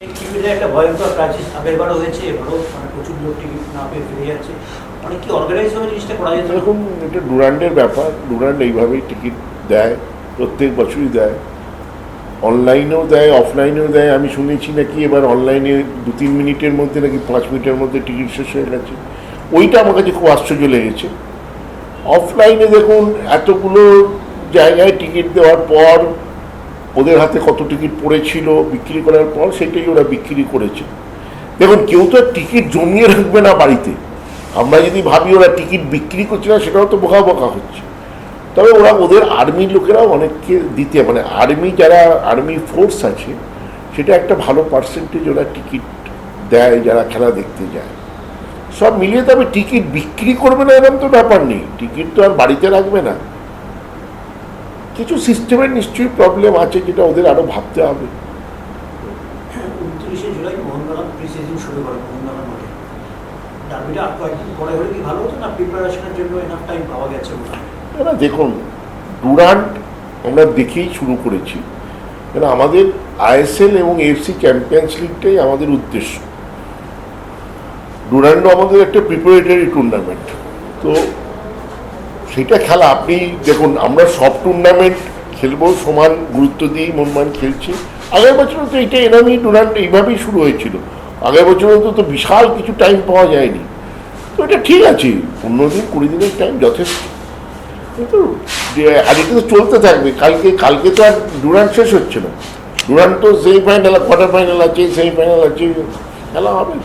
টিকিটের একটা ভয়ঙ্কর ক্রাইসিস আগেরবারও হয়েছে, এবারও মানে প্রচুর লোক টিকিট না পেয়ে ফিরে যাচ্ছে। মানে ব্যাপার। ডুরান্ড এইভাবেই টিকিট দেয়, প্রত্যেক বছরই দেয়। অনলাইনেও দেয়, অফলাইনেও দেয়। আমি শুনেছি নাকি এবার অনলাইনে দু তিন মিনিটের মধ্যে নাকি পাঁচ মিনিটের মধ্যে টিকিট শেষ হয়ে গেছে। ওইটা আমার কাছে খুব আশ্চর্য লেগেছে। অফলাইনে দেখুন, এতগুলো জায়গায় টিকিট দেওয়ার পর ওদের হাতে কত টিকিট পড়েছিল, বিক্রি করার পর সেটাই ওরা বিক্রি করেছে। দেখুন, কেউ তো টিকিট জমিয়ে রাখবে না বাড়িতে। আমরা যদি ভাবি ওরা টিকিট বিক্রি করছে না, সেটাও তো বোকা বোকা হচ্ছে। তবে ওরা ওদের আর্মির লোকেরাও অনেককে দিতে মানে আর্মি যারা, আর্মি ফোর্স আছে, সেটা একটা ভালো পার্সেন্টেজ ওরা টিকিট দেয়, যারা খেলা দেখতে যায়। সব মিলিয়ে তবে টিকিট বিক্রি করবে না এরকম তো ব্যাপার নেই। টিকিট তো আর বাড়িতে রাখবে না। কিছু সিস্টেমের নিশ্চয়ই প্রবলেম আছে যেটা ওদের আরও ভাবতে হবে। উনত্রিশে জুলাই মোহনবাগান প্রি শুরু করে মোহনবাগান মাঠে। ডার্বিটা আর কয়েকদিন পরে হলে কি ভালো হতো না প্রিপারেশনের জন্য এনাফ টাইম পাওয়া গেছে না দেখুন ডুরান্ট আমরা দেখেই শুরু করেছি। কেন আমাদের আইএসএল এবং এফসি চ্যাম্পিয়ন্স লিগটাই আমাদের উদ্দেশ্য। ডুরান্ডও আমাদের একটা প্রিপারেটরি টুর্নামেন্ট তো সেটা খেলা, আপনি দেখুন, আমরা সব টুর্নামেন্ট খেলব, সমান গুরুত্ব দিয়েই মনমান খেলছি। আগের বছরও তো এইটা এরমই ডুরান্ট এইভাবেই শুরু হয়েছিল। আগের বছরও তো তো বিশাল কিছু টাইম পাওয়া যায়নি। তো এটা ঠিক আছে, পনেরো দিন, কুড়ি দিনের টাইম যথেষ্ট। কিন্তু আর এটা তো চলতে থাকবে, কালকে কালকে তো আর ডুরান্ট শেষ হচ্ছে না। ডুরান্ট তো সেমিফাইনাল কোয়ার্টার ফাইনাল আছে সেমিফাইনাল আছে, খেলা হবে।